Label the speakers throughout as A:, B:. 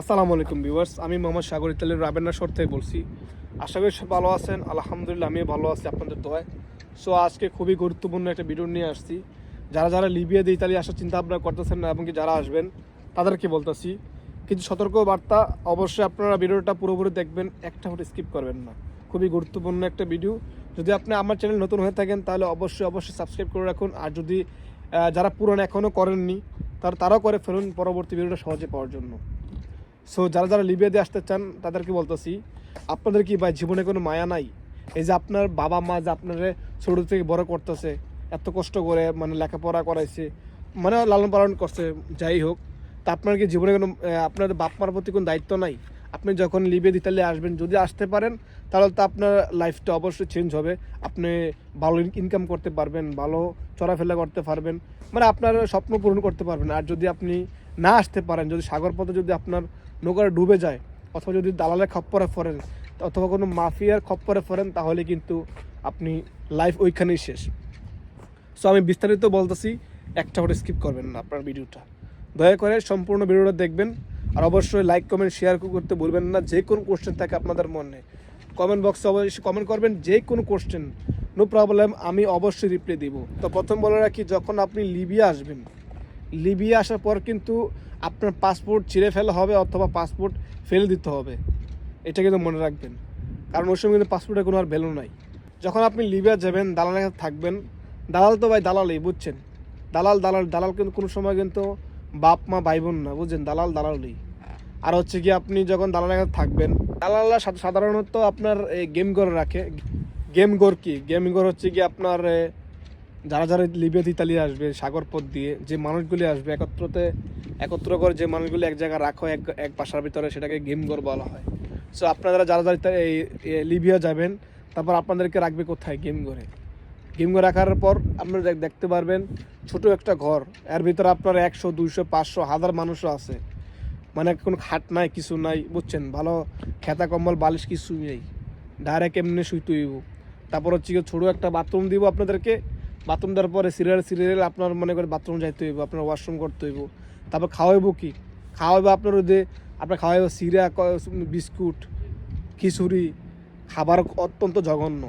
A: আসসালামু আলাইকুম ভিউয়ার্স, আমি মোহাম্মদ সাগর ইতালির রাবেন্না শহর থেকে বলছি। আশা করি ভালো আছেন, আলহামদুলিল্লাহ আমি ভালো আছি আপনাদের দোয়ায়। সো আজকে খুবই গুরুত্বপূর্ণ একটা ভিডিও নিয়ে আসছি। যারা যারা লিবিয়া দিয়ে ইতালি আসার চিন্তা ভাবনা করতেছেন না, এবং কি যারা আসবেন, তাদেরকে বলতেছি। কিছু সতর্ক বার্তা অবশ্যই আপনারা ভিডিওটা পুরোপুরি দেখবেন, একটা ফটো স্কিপ করবেন না। খুবই গুরুত্বপূর্ণ একটা ভিডিও যদি আপনি আমার চ্যানেল নতুন হয়ে থাকেন, তাহলে অবশ্যই অবশ্যই সাবস্ক্রাইব করে রাখুন। আর যদি যারা পুরনো এখনও করেননি, তার, তারাও করে ফেলুন, পরবর্তী ভিডিওটা সহজে পাওয়ার জন্য। সো যারা যারা লিবিয়া দিয়ে আসতে চান, তাদেরকে বলতেছি, আপনাদের কি ভাই জীবনে কোনো মায়া নাই? এই যে আপনার বাবা মা যে আপনার ছোটো থেকে বড় করতেছে, এত কষ্ট করে মানে লেখাপড়া করাইছে মানে লালন পালন করছে, যাই হোক, তা আপনার কি জীবনে কোনো আপনার বাপ মার প্রতি কোনো দায়িত্ব নাই? আপনি যখন লিবিয়া দিতালে আসবেন, যদি আসতে পারেন, তাহলে তো আপনার লাইফটা অবশ্যই চেঞ্জ হবে। আপনি ভালো ইনকাম করতে পারবেন, ভালো চলাফেরা করতে পারবেন মানে আপনার স্বপ্ন পূরণ করতে পারবেন। আর যদি আপনি না আসতে পারেন, যদি সাগর পথে যদি আপনার নৌকাটা ডুবে যায়, অথবা যদি দালালের খপ্পরে ফরেন অথবা কোনো মাফিয়ার খপ্পরে ফরেন তাহলে কিন্তু আপনি লাইফ ওইখানেই শেষ। সো আমি বিস্তারিত বলতেছি, একটা করে স্কিপ করবেন না আপনার ভিডিওটা। দয়া করে সম্পূর্ণ ভিডিওটা দেখবেন, আর অবশ্যই লাইক কমেন্ট শেয়ার করতে ভুলবেন না, যে কোনো কোশ্চেন থাকে আপনাদের মনে। কমেন্ট বক্সে অবশ্যই কমেন্ট করবেন, যে কোনো কোশ্চেন নো প্রবলেম আমি অবশ্যই রিপ্লাই দিব। তো প্রথম বলে রাখি, যখন আপনি লিবিয়া আসবেন লিবিয়া আসার পর কিন্তু আপনার পাসপোর্ট ছিঁড়ে ফেলা হবে অথবা পাসপোর্ট ফেলে দিতে হবে। এটা কিন্তু মনে রাখবেন। কারণ ওই সময় কিন্তু পাসপোর্টের কোনো আর ভ্যালু নাই। যখন আপনি লিবিয়া যাবেন, দালালের কাছে থাকবেন, দালাল তো ভাই দালালই, বুঝছেন? দালাল দালাল দালাল কিন্তু কোনো সময় কিন্তু বাপ, মা ভাই বোন না, বুঝছেন? দালাল, দালালই। আর হচ্ছে কি, আপনি যখন দালালের কাছে থাকবেন, দালালরা সাধারণত আপনার গেম করে রাখে। গেম গোর কি? গেম গোর হচ্ছে কি আপনার যারা যারা লিবিয়াতে ইতালি আসবে, সাগর পথ দিয়ে, যে মানুষগুলি আসবে, একত্রতে একত্র করে যে মানুষগুলি এক জায়গায় রাখো, এক এক বাসার ভিতরে সেটাকে গেম ঘর বলা হয়। সো আপনারা যারা যারা এই লিবিয়া যাবেন, তারপর আপনাদেরকে রাখবে কোথায়? গেম ঘরে। গেম ঘর রাখার পর আপনারা দেখ- দেখতে পারবেন, ছোট একটা ঘর। এর ভিতরে আপনার একশো, দুইশো, পাঁচশো, হাজার মানুষও আছে। মানে কোনো খাট নাই, কিছু নাই, বুঝছেন? ভালো খেতা কম্বল, বালিশ কিছু নেই। ডাইরেক্ট এমনি শুইতে হইব। তারপর হচ্ছে ছোটো একটা বাথরুম দিব আপনাদেরকে। বাথরুম দেওয়ার পরে সিরিয়াল সিরিয়াল আপনার মনে করে বাথরুম যাইতে হইব আপনার ওয়াশরুম করতে হইব। তারপর খাওয়াইবো কি? খাওয়াইবো আপনার যে আপনার খাওয়াইব সিরা বিস্কুট খিচুড়ি। খাবার অত্যন্ত জঘন্য।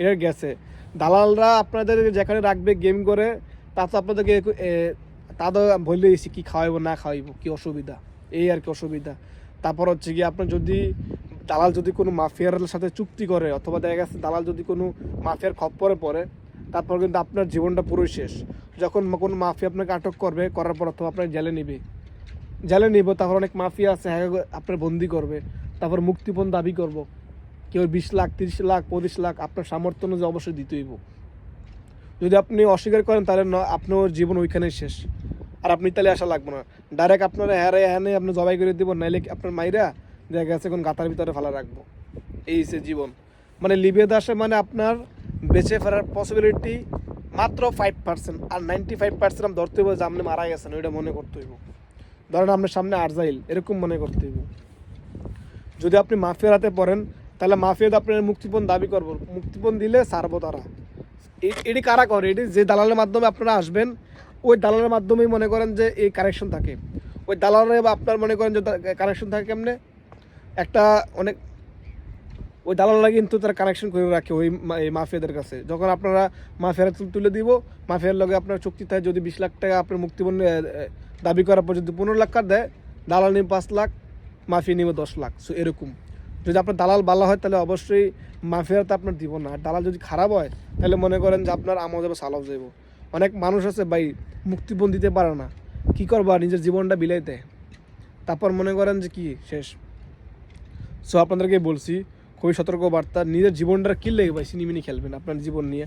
A: এটা গেছে। দালালরা আপনাদের যেখানে রাখবে গেম করে তা তো আপনাদেরকে এ, তা তো বললে এসে কি খাওয়াইবো না খাওয়াইবো কী অসুবিধা? এই আর কি অসুবিধা। তারপর হচ্ছে কি আপনার যদি দালাল যদি কোনো মাফিয়ার সাথে চুক্তি করে অথবা দেখা গেছে দালাল যদি কোনো মাফিয়ার খপ্পরে পড়ে তারপর কিন্তু আপনার জীবনটা পুরোই শেষ। যখন কোনো মাফিয়া আপনাকে আটক করবে, করার পর অথবা আপনাকে জেলে নিবে। জেলে নিব, তারপর অনেক মাফিয়া আছে হ্যাঁ আপনার বন্দি করবে। তারপর মুক্তিপণ দাবি করব। কেউ বিশ লাখ, তিরিশ লাখ, পঁচিশ লাখ, আপনার সামর্থ্য অনুযায়ী অবশ্যই দিতে হইব। যদি আপনি অস্বীকার করেন, তাহলে আপনার জীবন ওইখানেই শেষ। আর আপনি তাহলে আসা লাগবে না। ডাইরেক্ট আপনার হ্যারে হ্যানে আপনি জবাই করে দিব, নাইলে আপনার মাইরা দেখা গেছে কোন গাতার ভিতরে ফেলা রাখব। এই সে জীবন। মানে লিবিয়া আসে মানে আপনার বেঁচে ফেরার পসিবিলিটি মাত্র ফাইভ পার্সেন্ট আর নাইনটি ফাইভ পার্সেন্ট আমি ধরতে হইব যে আপনি মারা গেছেন, ওইটা মনে করতে হইব। ধরেন আপনার সামনে আরজাইল, এরকম মনে করতে হইব। যদি আপনি মাফিয়ার হাতে পড়েন, তাহলে মাফিয়া আপনার মুক্তিপণ দাবি করব। মুক্তিপণ দিলে সারবো তারা। এটি কারা করে? এটি যে দালালের মাধ্যমে আপনারা আসবেন, ওই দালালের মাধ্যমেই মনে করেন যে এই কানেকশন থাকে। ওই দালালের আপনার মনে করেন যে কানেকশন থাকে কেমনে? একটা অনেক ওই দালালরা কিন্তু তারা কানেকশন করে রাখে ওই মাফিয়াদের কাছে। যখন আপনারা মাফিয়ারা তুলে দিব, মাফিয়ার লগে আপনার চুক্তি থাকে, যদি বিশ লাখ টাকা আপনার মুক্তিপণ দাবি করার পর যদি পনেরো লাখ কার দেয়, দালাল নিবে পাঁচ লাখ, মাফিয়া নিবে দশ লাখ। সো এরকম। যদি আপনার দালাল ভালো হয়, তাহলে অবশ্যই মাফিয়ার তো আপনার দিব না। আর দালাল যদি খারাপ হয়, তাহলে মনে করেন যে আপনার আমও যাবে সালাও যাইব। অনেক মানুষ আছে ভাই, মুক্তিপণ দিতে পারে না। কি করবা? নিজের জীবনটা বিলাই দেয়। তারপর মনে করেন যে কি? শেষ। সো আপনাদেরকে বলছি খুবই সতর্ক বার্তা নিজের জীবনটা কি লেগে ভাই সিনেমিনি খেলবেন আপনার জীবন নিয়ে।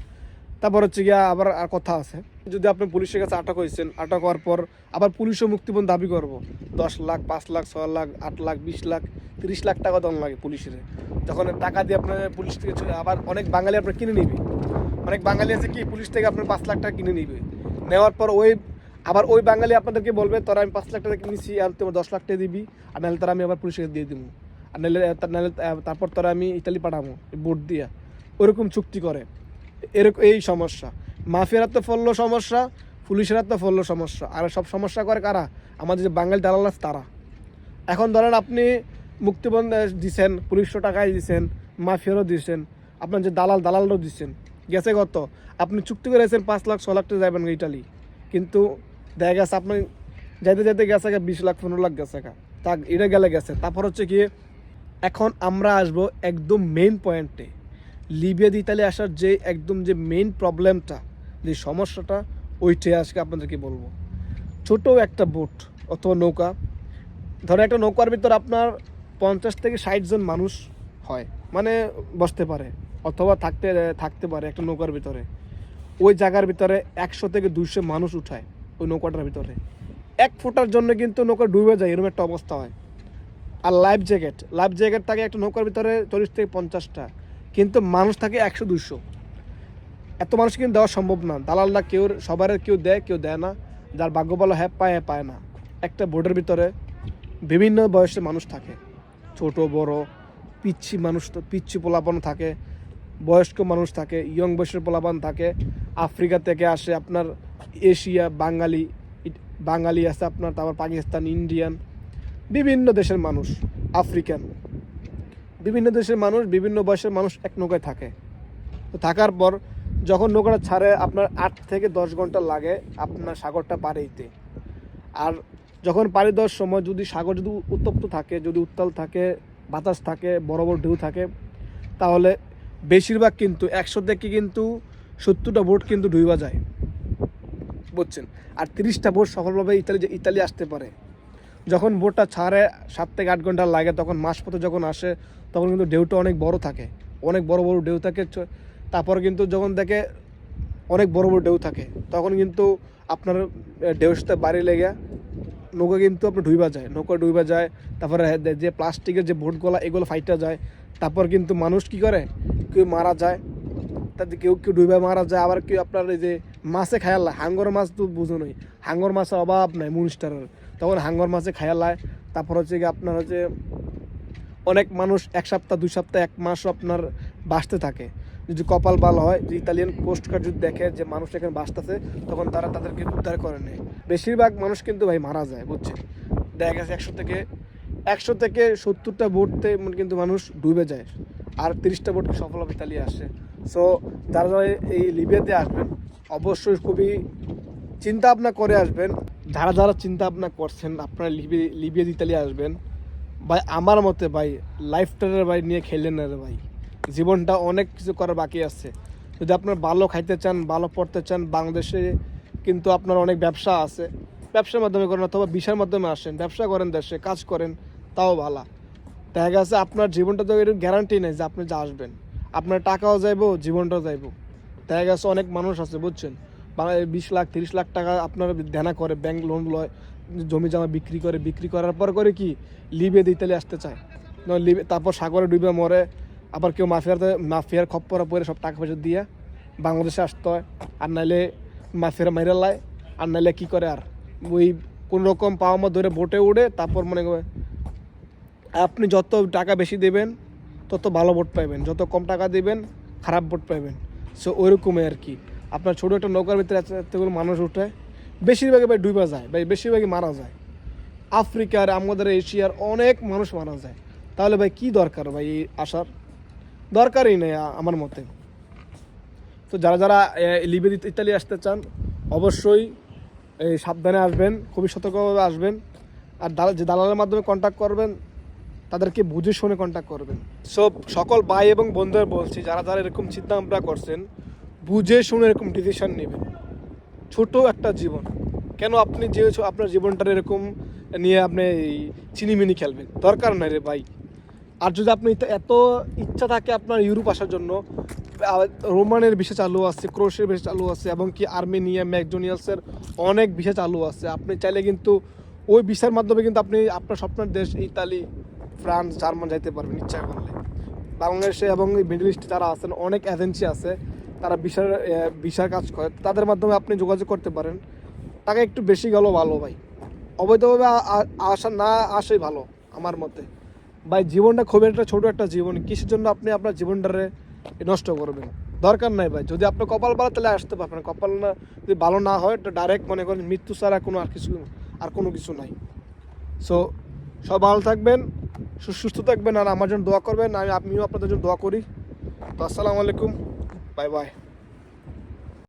A: তারপর হচ্ছে গিয়া আবার আর কথা আছে। যদি আপনি পুলিশের কাছে আটক হয়েছেন, আটক হওয়ার পর আবার পুলিশও মুক্তিপণ দাবি করব। দশ লাখ, পাঁচ লাখ ছয় লাখ, আট লাখ, বিশ লাখ, তিরিশ লাখ টাকা দাম লাগে পুলিশের। যখন টাকা দিয়ে আপনার পুলিশ থেকে আবার অনেক বাঙালি আপনার কিনে নিবে। অনেক বাঙালি আছে কি, পুলিশ থেকে আপনার পাঁচ লাখ টাকা কিনে নিবে। নেওয়ার পর ওই, আবার ওই বাঙালি আপনাদেরকে বলবে, তোরা আমি পাঁচ লাখ টাকা কিনেছি, আর তোমার দশ লাখ টাকা দিবি, আর নাহলে তারা আমি আবার পুলিশকে দিয়ে দিব। আর তারপর তোরা আমি ইতালি পাঠাবো বোট দিয়া। ওরকম চুক্তি করে। এরকম এই সমস্যা। মাফিয়ার তো ফললো সমস্যা, পুলিশের তো ফললো সমস্যা। আর সব সমস্যা করে কারা? আমাদের যে বাঙালি দালাল আছে তারা। এখন ধরেন আপনি মুক্তিবন্ধ দিছেন পুলিশশো টাকায় দিছেন, মাফিয়ারও দিছেন, আপনার যে দালাল দালালও দিচ্ছেন গেছে কত? আপনি চুক্তি করেছেন পাঁচ লাখ, ছ লাখ টাকা যাবেন ইটালি কিন্তু দেখা গেছে আপনি যাইতে যাইতে গেছে বিশ লাখ, পনেরো লাখ গেছে তা, এটা গেলে গেছে। তারপর হচ্ছে কি এখন আমরা আসব একদম মেইন পয়েন্টে লিবিয়া দিয়ে ইতালি আসার যে একদম যে মেইন প্রবলেমটা যে সমস্যাটা, ওইটাই আজকে আপনাদেরকে বলব। ছোট একটা বোট অথবা নৌকা। ধরো একটা নৌকার ভিতর আপনার পঞ্চাশ থেকে ষাট জন মানুষ হয় মানে বসতে পারে, অথবা থাকতে থাকতে পারে একটা নৌকার ভিতরে। ওই জায়গার ভিতরে একশো থেকে দুশো মানুষ উঠায় ওই নৌকাটার ভিতরে। এক ফুটার জন্য কিন্তু নৌকা ডুবে যায়, এরকম একটা অবস্থা হয়। আর লাইফ জ্যাকেট লাইফ জ্যাকেট থাকে একটা নৌকার ভিতরে চল্লিশ থেকে পঞ্চাশটা। কিন্তু মানুষ থাকে একশো দুশো এত মানুষ কিন্তু দেওয়া সম্ভব না। দালালরা কেউ সবার কেউ দেয় কেউ দেয় না। যার ভাগ্য বলা হ্যাঁ পায় হ্যাঁ পায় না। একটা বোর্ডের ভিতরে বিভিন্ন বয়সের মানুষ থাকে। ছোট, বড়, পিচ্ছি মানুষ তো পিচ্ছি পোলাপান থাকে। বয়স্ক মানুষ থাকে ইয়ং বয়সের পোলাপান থাকে। আফ্রিকা থেকে আসে আপনার এশিয়া, বাঙালি বাঙালি আছে আপনার, তারপর পাকিস্তান, ইন্ডিয়ান। বিভিন্ন দেশের মানুষ আফ্রিকান বিভিন্ন দেশের মানুষ, বিভিন্ন বয়সের মানুষ এক নৌকায় থাকে। তো থাকার পর যখন নৌকাটা ছাড়ে, আপনার আট থেকে দশ ঘণ্টা লাগে আপনার সাগরটা পাড়ে আর যখন পাড়ি দেওয়ার সময় যদি সাগর যদি উত্তপ্ত থাকে, যদি উত্তাল থাকে, বাতাস থাকে, বড় বড় ঢেউ থাকে, তাহলে বেশিরভাগ কিন্তু একশো থেকে কিন্তু সত্তরটা বোট কিন্তু ডুইবা যায়। বুঝছেন? আর তিরিশটা বোট সফলভাবে ইতালি ইতালি আসতে পারে। যখন বোটটা ছাড়ে সাত থেকে আট ঘণ্টা লাগে, তখন মাঝপথে যখন আসে, তখন কিন্তু ঢেউটা অনেক বড় থাকে। অনেক বড় বড় ঢেউ থাকে তারপর কিন্তু যখন দেখে অনেক বড় বড় ঢেউ থাকে, তখন কিন্তু আপনার ঢেউর সাথে বাড়ি লেগে নৌকা কিন্তু আপনার ডুইবা যায়, নৌকা ডুইবা যায়, তারপরে যে প্লাস্টিকের যে বোটগুলো, এগুলো ফাইটা যায়, তারপর কিন্তু মানুষ কি করে? কেউ মারা যায়, তাতে কেউ কেউ ডুইবা মারা যায়, আবার কেউ আপনার এই যে মাছে খায়াল হাঙ্গর মাছ তো বুঝো নই, হাঙ্গর মাছের অভাব নাই মুনিস্টারের। তখন হাঙ্গর মাছে খায়ালায় তারপর হচ্ছে কি আপনার হচ্ছে অনেক মানুষ এক সপ্তাহ, দুই সপ্তাহ, এক মাসও আপনার বাঁচতে থাকে। যদি কপাল ভালো হয় যে ইতালিয়ান কোস্ট গার্ড যদি দেখে যে মানুষ এখানে বাঁচতেছে, তখন তারা তাদেরকে উদ্ধার করে নেয়। বেশিরভাগ মানুষ কিন্তু ভাই মারা যায়, বুঝছেন? দেখা গেছে একশো থেকে একশো থেকে সত্তরটা বোটতে কিন্তু মানুষ ডুবে যায়, আর তিরিশটা বোট সফলভাবে ইতালি আসে। সো যারা যারা এই লিবিয়াতে আসবেন, অবশ্যই খুবই চিন্তা ভাবনা করে আসবেন যারা যারা চিন্তা ভাবনা করছেন, আপনারা লিবিয়া লিবিয়া ইতালি আসবেন। ভাই, আমার মতে ভাই লাইফ লাইফটারে ভাই নিয়ে খেললেন না রে ভাই। জীবনটা অনেক কিছু করার বাকি আছে। যদি আপনার ভালো খাইতে চান, ভালো পড়তে চান, বাংলাদেশে কিন্তু আপনার অনেক ব্যবসা আছে। ব্যবসার মাধ্যমে করেন অথবা বিষয়ের মাধ্যমে আসেন, ব্যবসা করেন দেশে, কাজ করেন, তাও ভালো। দেখা গেছে আপনার জীবনটা তো এরকম গ্যারান্টি নেই যে আপনি যে আসবেন। আপনার টাকাও যাইবো, জীবনটাও যাইবো। দেখা গেছে অনেক মানুষ আছে, বুঝছেন? বিশ লাখ, তিরিশ লাখ টাকা আপনার দেনা করে ব্যাংক লোন লয়, জমি জমা বিক্রি করে, বিক্রি করার পর করে কি লিবিয়ে ইতালি আসতে চায়। লিবে তারপর সাগরে ডুবে মরে, আবার কেউ মাফিয়ার মাফিয়ার খপ্পরা পরে সব টাকা পয়সা দিয়ে বাংলাদেশে আসতে হয়। আর নাইলে মাফিয়ারা মেরে লায়, আর নাইলে কী করে আর? ওই কোন রকম পাওয়া মা ধরে বোটে উড়ে তারপর মনে করে আপনি যত টাকা বেশি দেবেন, তত ভালো বোট পাইবেন, যত কম টাকা দেবেন, খারাপ বোট পাইবেন। সো ওইরকমই আর কি। আপনার ছোটো একটা নৌকার ভিতরে এত- এতগুলো মানুষ উঠে, বেশিরভাগই ভাই ডুবা যায়, ভাই বেশিরভাগই মারা যায়। আফ্রিকার, আমাদের এশিয়ার অনেক মানুষ মারা যায়। তাহলে ভাই কি দরকার ভাই এই আসার দরকারই নেই আমার মতে। তো যারা যারা লিবিয়া, ইতালি আসতে চান, অবশ্যই এই সাবধানে আসবেন, খুবই সতর্কভাবে আসবেন। আর দালাল যে দালালের মাধ্যমে কন্ট্যাক্ট করবেন, তাদেরকে বুঝে শুনে কন্ট্যাক্ট করবেন। সব সকল ভাই এবং বন্ধুদের বলছি, যারা যারা এরকম চিন্তা ভাবনা করছেন বুঝে শুনে এরকম ডিসিশান নেবেন ছোট একটা জীবন। কেন আপনি যে আপনার জীবনটার এরকম নিয়ে আপনি এই চিনিমিনি খেলবেন? দরকার নাই রে ভাই। আর যদি আপনি এত ইচ্ছা থাকে আপনার ইউরোপ আসার জন্য রোমানের বিষয় চালু আছে ক্রোশের বিষয় চালু আছে, এবং কি আর্মেনিয়া, ম্যাকডোনিয়ালসের অনেক বিষয় চালু আছে। আপনি চাইলে কিন্তু ওই বিষয়ের মাধ্যমে কিন্তু আপনি আপনার স্বপ্নের দেশ ইতালি, ফ্রান্স, জার্মান যাইতে পারবেন ইচ্ছা করলে। বাংলাদেশে এবং মিডল ইস্টে যারা আছেন, অনেক এজেন্সি আছে। তারা বিশার বিশার কাজ করে, তাদের মাধ্যমে আপনি যোগাযোগ করতে পারেন। টাকা একটু বেশি গেলেও ভালো ভাই। অবৈধভাবে আসা না আসে ভালো, আমার মতে। ভাই, জীবনটা খুবই একটা ছোটো একটা জীবন, কিসের জন্য আপনি আপনার জীবনটারে নষ্ট করবেন? দরকার নাই ভাই, যদি আপনার কপাল ভালো তাহলে আসতে পারবেন। কপাল না, যদি ভালো না হয়, তো ডাইরেক্ট মনে করেন মৃত্যু ছাড়া কোনো আর কিছু, আর কোনো কিছু নাই। সো সব ভালো থাকবেন সুস্থ থাকবেন, আর আমার জন্য দোয়া করবেন, আমি, আমিও আপনাদের জন্য দোয়া করি। তো আসসালামু আলাইকুম। Bye bye.